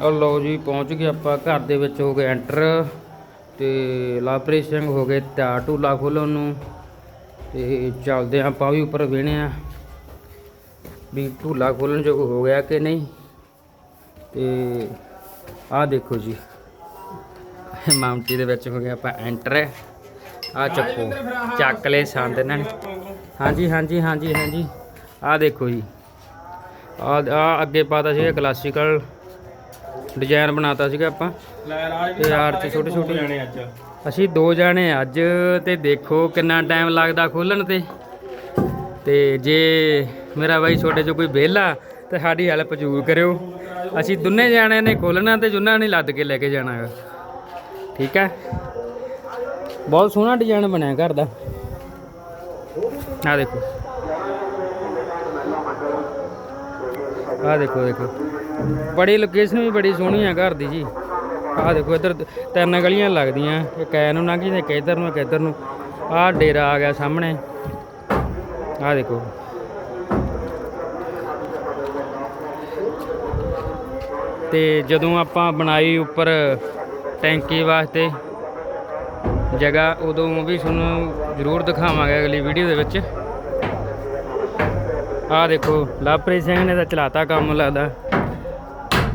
ਔਰ ਲਓ ਜੀ, ਪਹੁੰਚ ਗਏ ਆਪਾਂ ਘਰ ਦੇ ਵਿੱਚ, ਹੋ ਗਏ ਐਂਟਰ ਤੇ ਲਾਪਰੀ ਸਿੰਘ ਹੋ ਗਏ ਤਿਆਰ ਢੂਲਾ ਖੋਲਣ ਨੂੰ ਤੇ ਚੱਲਦੇ ਹਾਂ ਆਪਾਂ ਵੀ ਉੱਪਰ ਵੇਹਣੇ ਆ ਵੀ ਢੂਲਾ ਖੋਲਣ ਜੋ ਹੋ ਗਿਆ ਕਿ ਨਹੀਂ ਤੇ ਆਹ ਦੇਖੋ ਜੀ, ਮਾਉਂਟੀ ਦੇ ਵਿੱਚ ਹੋ ਗਿਆ ਆਪਾਂ ਐਂਟਰ ਆ ਚੱਕੋ, ਚੱਕ ਲੈ ਸੰਦ ਇਹਨਾਂ ਨੇ। ਹਾਂਜੀ ਹਾਂਜੀ ਹਾਂਜੀ ਹਾਂਜੀ, ਆਹ ਦੇਖੋ ਜੀ ਆ ਆ ਅੱਗੇ ਪਾਤਾ ਸੀਗਾ ਕਲਾਸੀਕਲ ਡਿਜ਼ਾਈਨ ਬਣਾਤਾ ਸੀਗਾ ਆਪਾਂ। ਲੈ ਰਾਜ ਤੇ ਚ ਛੋਟੇ ਛੋਟੇ ਜਾਣੇ ਅੱਜ। ਅਸੀਂ ਦੋ ਜਾਣੇ ਅੱਜ ਤੇ ਦੇਖੋ ਕਿੰਨਾ ਟਾਈਮ ਲੱਗਦਾ ਖੋਲਣ ਤੇ। ਤੇ ਜੇ ਮੇਰਾ ਬਾਈ ਛੋਟੇ ਚ ਕੋਈ ਵਿਹਲਾ ਤੇ ਸਾਡੀ ਹੈਲਪ ਜ਼ਰੂਰ ਕਰਿਓ। ਅਸੀਂ ਦੋਨੇ ਜਾਣਿਆਂ ਨੇ ਖੋਲਣਾ ਤੇ ਜੁਨਾ ਨੇ ਲੱਦ ਕੇ ਲੈ ਕੇ ਜਾਣਾ ਹੈਗਾ ਠੀਕ ਹੈ? ਬਹੁਤ ਸੋਹਣਾ ਡਿਜ਼ਾਈਨ ਬਣਿਆ ਘਰ ਦਾ। ਆ ਦੇਖੋ। ਆਹ ਦੇਖੋ ਦੇਖੋ। ਬੜੀ ਲੋਕੇਸ਼ਨ ਵੀ ਬੜੀ ਸੋਹਣੀ ਆ ਘਰ ਦੀ ਜੀ। ਆਹ ਦੇਖੋ, ਇੱਧਰ ਤਿੰਨ ਗਲੀਆਂ ਲੱਗਦੀਆਂ। ਇੱਕ ਐ ਨੂੰ ਲੰਘੀ ਤੇ ਇੱਕ ਇੱਧਰ ਨੂੰ, ਇੱਕ ਇੱਧਰ ਨੂੰ। ਆਹ ਡੇਰਾ ਆ ਗਿਆ ਸਾਹਮਣੇ। ਆਹ ਦੇਖੋ। ਤੇ ਜਦੋਂ ਆਪਾਂ ਬਣਾਈ ਉੱਪਰ ਟੈਂਕੀ ਵਾਸਤੇ ਜਗ੍ਹਾ, ਉਦੋਂ ਵੀ ਤੁਹਾਨੂੰ ਜ਼ਰੂਰ ਦਿਖਾਵਾਂਗੇ ਅਗਲੀ ਵੀਡੀਓ ਦੇ ਵਿੱਚ। ਆਹ ਦੇਖੋ, ਲਵਪ੍ਰੀਤ ਸਿੰਘ ਨੇ ਤਾਂ ਚਲਾਤਾ ਕੰਮ ਲੱਗਦਾ।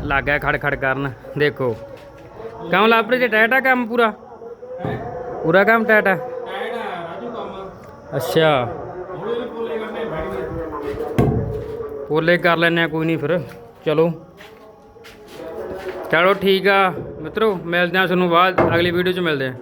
ਲੱਗ ਖੜ ਖੜ ਕਰਨ, ਦੇਖੋ। ਕੰਮ ਲਵਪ੍ਰੀਤ ਜੀ ਟੈਟਾ ਕੰਮ ਪੂਰਾ? ਪੂਰਾ ਕੰਮ ਟੈਟਾ ਆ? ਅੱਛਾ। ਹੁਣ ਪੋਲੇ ਕਰ ਲੈਣੇ ਆ, ਕੋਈ ਨਹੀਂ ਫਿਰ। ਚਲੋ। ਚਲੋ ਠੀਕ ਆ। ਮਿੱਤਰੋ, ਮਿਲਦੇ ਆ ਤੁਹਾਨੂੰ ਬਾਅਦ, ਅਗਲੀ ਵੀਡੀਓ 'ਚ ਮਿਲਦੇ ਆ।